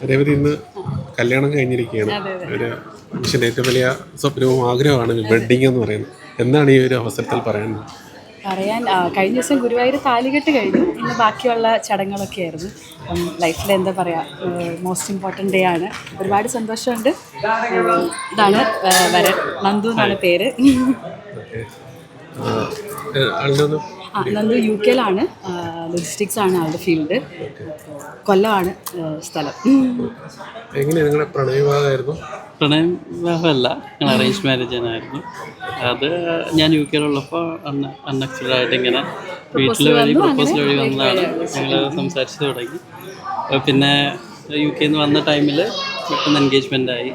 രേവതി ഇന്ന് കല്യാണം കഴിഞ്ഞിരിക്കുകയാണ്. ഒരു മനുഷ്യന്റെ ഏറ്റവും വലിയ സ്വപ്നവും ആഗ്രഹമാണ് വെഡ്ഡിങ് എന്ന് പറയുന്നത്. എന്താണ് ഈ ഒരു അവസരത്തിൽ പറയുന്നത് പറയാൻ കഴിഞ്ഞ ദിവസം ഗുരുവായൂർ താലികെട്ട് കഴിഞ്ഞു. ഇന്ന് ബാക്കിയുള്ള ചടങ്ങുകളൊക്കെ ആയിരുന്നു. അപ്പം ലൈഫിൽ എന്താ പറയുക മോസ്റ്റ് ഇമ്പോർട്ടന്റ് ഡേ ആണ്. ഒരുപാട് സന്തോഷമുണ്ട്. ഇതാണ് വരൻ. നന്ദു എന്നാണ് പേര്. ആ നന്ദു യു കെയിലാണ് ലോജിസ്റ്റിക്സ് ആണ് അവരുടെ ഫീൽഡ് കൊല്ലമാണ് സ്ഥലം. എങ്ങനെ നിങ്ങളുടെ പ്രണയവിവാഹമായിരുന്നു? പ്രണയം വിവാഹമല്ല ഞങ്ങൾ അറേഞ്ച് മാരേജ് ആയിരുന്നു. അത് ഞാൻ യു കെയിലുള്ളപ്പോൾ അൺ അൺഎക്സ്പെക്റ്റഡ് ആയിട്ട് ഇങ്ങനെ വീട്ടിൽ വഴി പ്രപ്പോസൽ വഴി വന്നതാണ്. ഞങ്ങൾ സംസാരിച്ചു തുടങ്ങി. പിന്നെ യു കെയിൽ നിന്ന് വന്ന ടൈമിൽ പെട്ടെന്ന് എൻഗേജ്മെന്റ് ആയി.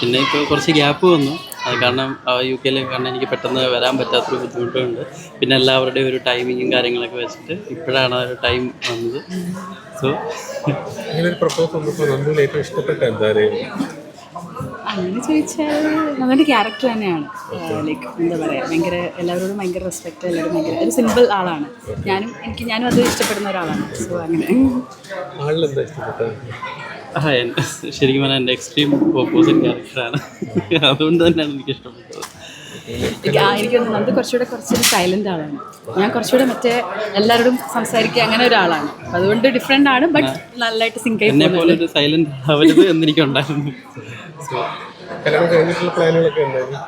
പിന്നെ ഇപ്പോൾ കുറച്ച് ഗ്യാപ്പ് വന്നു. അത് കാരണം യു കെയിലേക്ക് കാരണം എനിക്ക് പെട്ടെന്ന് വരാൻ പറ്റാത്തൊരു ബുദ്ധിമുട്ടുണ്ട്. പിന്നെ എല്ലാവരുടെയും ഒരു ടൈമിങ്ങും കാര്യങ്ങളൊക്കെ വെച്ചിട്ട് ഇപ്പോഴാണ് ആ ഒരു ടൈം വന്നത്. സോ ഇങ്ങനെ പ്രപ്പോസ് വന്നപ്പോൾ നമ്മൾ ഏറ്റവും ഇഷ്ടപ്പെട്ട എന്താ അങ്ങനെ ചോദിച്ചാൽ നമ്മുടെ ക്യാരക്ടർ തന്നെയാണ്. ലൈക്ക് എന്താ പറയുക ഭയങ്കര എല്ലാവരോടും ഭയങ്കര റെസ്പെക്റ്റ് എല്ലാവരും ഭയങ്കര ഒരു സിമ്പിൾ ആളാണ്. ഞാനും എനിക്ക് ഞാനും അത് ഇഷ്ടപ്പെടുന്ന ഒരാളാണ്. സോ അങ്ങനെ. ആ ശരിക്കും പറഞ്ഞാൽ എന്റെ എക്സ്ട്രീം ഓപ്പോസിറ്റ് ക്യാരക്ടറാണ് അതുകൊണ്ട് തന്നെയാണ് എനിക്ക് ഇഷ്ടപ്പെട്ടത് എനിക്ക് ആ എനിക്ക് തോന്നുന്നു നന്ദി കുറച്ചുകൂടെ കുറച്ചൊരു സൈലന്റ് ആളാണ്. ഞാൻ കുറച്ചുകൂടെ മറ്റേ എല്ലാവരോടും സംസാരിക്കുക അങ്ങനെ ഒരാളാണ്. അതുകൊണ്ട് ഡിഫറെന്റ് ആണ് ബട്ട് നല്ലതായിട്ട് സിങ്ക് എന്നെ പോലെ ഒരു സൈലന്റ് ആവരുത് എന്നെനിക്കുണ്ടായിരുന്നു.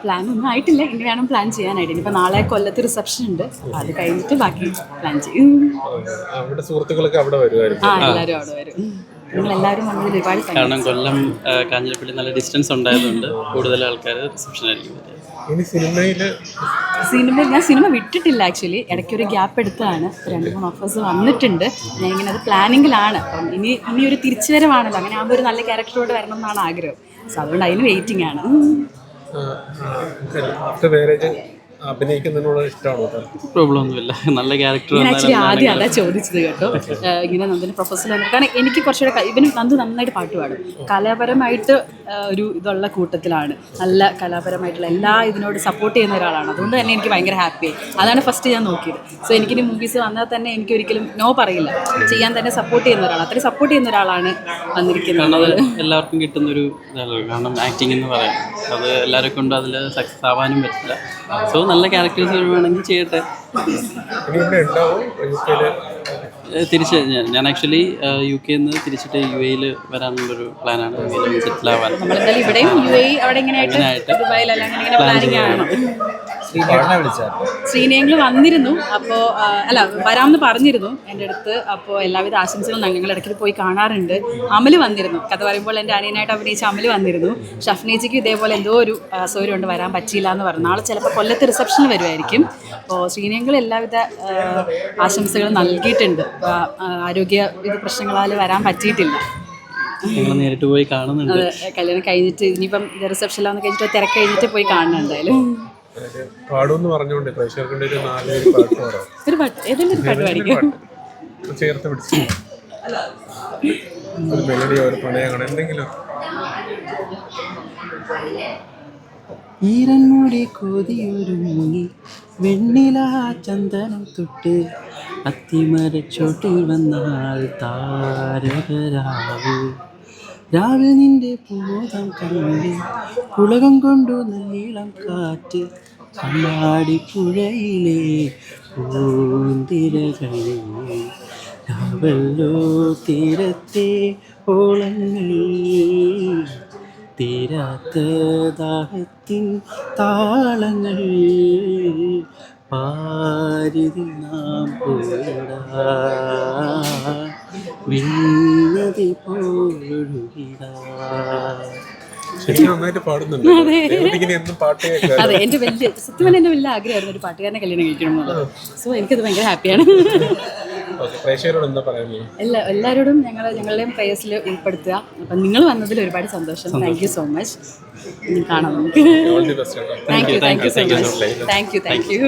പ്ലാൻ ഒന്നും ആയിട്ടില്ല. ഇനി വേണം പ്ലാൻ ചെയ്യാനായിട്ട്. ഇനിയിപ്പോ നാളെ കൊല്ലത്ത് റിസപ്ഷൻ ഉണ്ട്. അത് കഴിഞ്ഞിട്ട് ബാക്കി പ്ലാൻ ചെയ്യും. വരുമായിരുന്നു ആ എല്ലാവരും അവിടെ വരും. ഒരുപാട് കാരണം കൊല്ലം കാഞ്ഞിരപ്പള്ളി നല്ല ഡിസ്റ്റൻസ് ഉണ്ടായതുകൊണ്ട് കൂടുതൽ ആൾക്കാർ റിസപ്ഷൻ ആയിരിക്കും. ഇനി സിനിമയിൽ സിനിമ ഞാൻ സിനിമ വിട്ടിട്ടില്ല ആക്ച്വലി ഇടയ്ക്ക് ഒരു ഗ്യാപ്പ് എടുത്തതാണ്. രണ്ട് മൂന്ന് ഓഫേഴ്സ് വന്നിട്ടുണ്ട്. ഞാൻ ഇങ്ങനെ അത് പ്ലാനിങ്ങിലാണ് അപ്പം ഇനി ഇനി ഒരു തിരിച്ചുവരവാണല്ലോ. അങ്ങനെ ആകുമ്പോൾ ഒരു നല്ല ക്യാരക്ടറോട് വരണം എന്നാണ് ആഗ്രഹം. സോ അതുകൊണ്ട് അതിന് വെയിറ്റിംഗ് ആണ്. ആഫ്റ്റർ മാരേജ് അഭിനയിക്കുന്നതിനോട് ഇഷ്ടമാണോ പ്രോബ്ലം ഒന്നുമില്ല. നല്ല ക്യാരക്ടർ ഞാൻ ആക്ച്വലി ആദ്യം അതാ ചോദിച്ചത് കേട്ടോ. ഇങ്ങനെ നന്ദിന് പ്രൊഫസർ കാരണം എനിക്ക് കുറച്ചുകൂടെ ഇവന് നന്ദു നന്നായിട്ട് പാട്ട് പാടും. കലാപരമായിട്ട് ഒരു ഇതുള്ള കൂട്ടത്തിലാണ്. നല്ല കലാപരമായിട്ടുള്ള എല്ലാ ഇതിനോട് സപ്പോർട്ട് ചെയ്യുന്ന ഒരാളാണ്. അതുകൊണ്ട് തന്നെ എനിക്ക് ഭയങ്കര ഹാപ്പിയായി അതാണ് ഫസ്റ്റ് ഞാൻ നോക്കിയത്. സോ എനിക്കിനി മൂവീസ് വന്നാൽ തന്നെ എനിക്ക് ഒരിക്കലും നോ പറയില്ല. ചെയ്യാൻ തന്നെ സപ്പോർട്ട് ചെയ്യുന്ന ഒരാൾ അത്രയും സപ്പോർട്ട് ചെയ്യുന്ന ഒരാളാണ് വന്നിരിക്കുന്നത്. എല്ലാവർക്കും കിട്ടുന്ന ഒരു കാരണം ആക്ടിങ് എന്ന് പറയാം. അത് എല്ലാവരും കൊണ്ടും അതിൽ സക്സസ് ആവാനും പറ്റില്ല. സോ നല്ല ക്യാരക്ടേഴ്സ് വരുവാണെങ്കിൽ ചെയ്യട്ടെ. തിരിച്ച് ഞാൻ- ഞാൻ ആക്ച്വലി യു കെ നിന്ന് തിരിച്ചിട്ട് യു എയിൽ വരാനുള്ളൊരു പ്ലാനാണ് സെറ്റിൽ ആവാൻ ഇവിടെയും യു എ അവിടെ ഇങ്ങനെയായിട്ട് പ്ലാനിങ് ആണ് ശ്രീനിയങ്ങൾ വന്നിരുന്നു. അപ്പോൾ അല്ല വരാമെന്ന് പറഞ്ഞിരുന്നു. എന്റെ അടുത്ത് അപ്പോൾ എല്ലാവിധ ആശംസകളും ഞങ്ങൾ ഇടയ്ക്ക് പോയി കാണാറുണ്ട്. അമൽ വന്നിരുന്നു. കഥ പറയുമ്പോൾ എന്റെ അനിയനായിട്ട് അഭിനയിച്ച അമൽ വന്നിരുന്നു. ഷഫ്നേജിക്ക് ഇതേപോലെ എന്തോ ഒരു അസൗകര്യം ഉണ്ട് വരാൻ പറ്റിയില്ല എന്ന് പറഞ്ഞു നാളെ ചിലപ്പോൾ കൊല്ലത്ത് റിസപ്ഷന് വരുമായിരിക്കും. അപ്പോൾ ശ്രീനേങ്ങൾ എല്ലാവിധ ആശംസകളും നൽകിയിട്ടുണ്ട്. ആരോഗ്യ ഇത് പ്രശ്നങ്ങളാൽ വരാൻ പറ്റിയിട്ടില്ല. ഞങ്ങൾ നേരിട്ട് പോയി കാണുന്നുണ്ട്. കല്യാണം കഴിഞ്ഞിട്ട് ഇനിയിപ്പം റിസപ്ഷനിലാന്ന് കഴിഞ്ഞിട്ട് തിരക്ക് കഴിഞ്ഞിട്ട് പോയി കാണണം എന്തായാലും. പാടുമെന്ന് പറഞ്ഞുകൊണ്ട് പ്രേക്ഷകർക്ക് ഒരു നാല് പാട്ട് പാടാം. ഒരു പാട്ട് ഏതെങ്കിലും ഒരു പാട്ട് പാടിക്കും? ചേർത്ത് പിടിച്ചു. ഒരു മെലഡിയോ ഒരു പ്രണയങ്ങളോ എന്തെങ്കിലും. ഈരൻമുടി കൊതിയൊരുങ്ങി വെണ്ണില ചന്ദനം തൊട്ട് അത്തിമരച്ചോട്ടിൽ വന്നാൽ താരകരാവ്. രാവിലെ പൂതം കണ്ട് പുളകം കൊണ്ടു നീളം കാറ്റ് കണ്ണാടി പുഴയിലെ പൂന്തിരകൾ രാവല്ലോ തീരത്തെ ഓളങ്ങൾ തീരാത്ത ദാഹത്തിൻ താളങ്ങൾ പാരിതിൽ നാം പോടാ കേൾക്കാം അതെ. എന്റെ വലിയ സത്യം പറഞ്ഞാൽ എന്റെ വലിയ ആഗ്രഹമായിരുന്നു ഒരു പാട്ടുകാരനെ കല്യാണം കഴിക്കണം എന്നുള്ളത് സോ എനിക്കത് ഭയങ്കര ഹാപ്പിയാണ്. എല്ലാ എല്ലാവരോടും ഞങ്ങൾ ഞങ്ങളുടെയും പ്രേയേഴ്സിൽ ഉൾപ്പെടുത്തുക. അപ്പം നിങ്ങൾ വന്നതിൽ ഒരുപാട് സന്തോഷം. താങ്ക് യു സോ മച്ച് കാണാം നമുക്ക്. Thank you thank you so much thank you thank you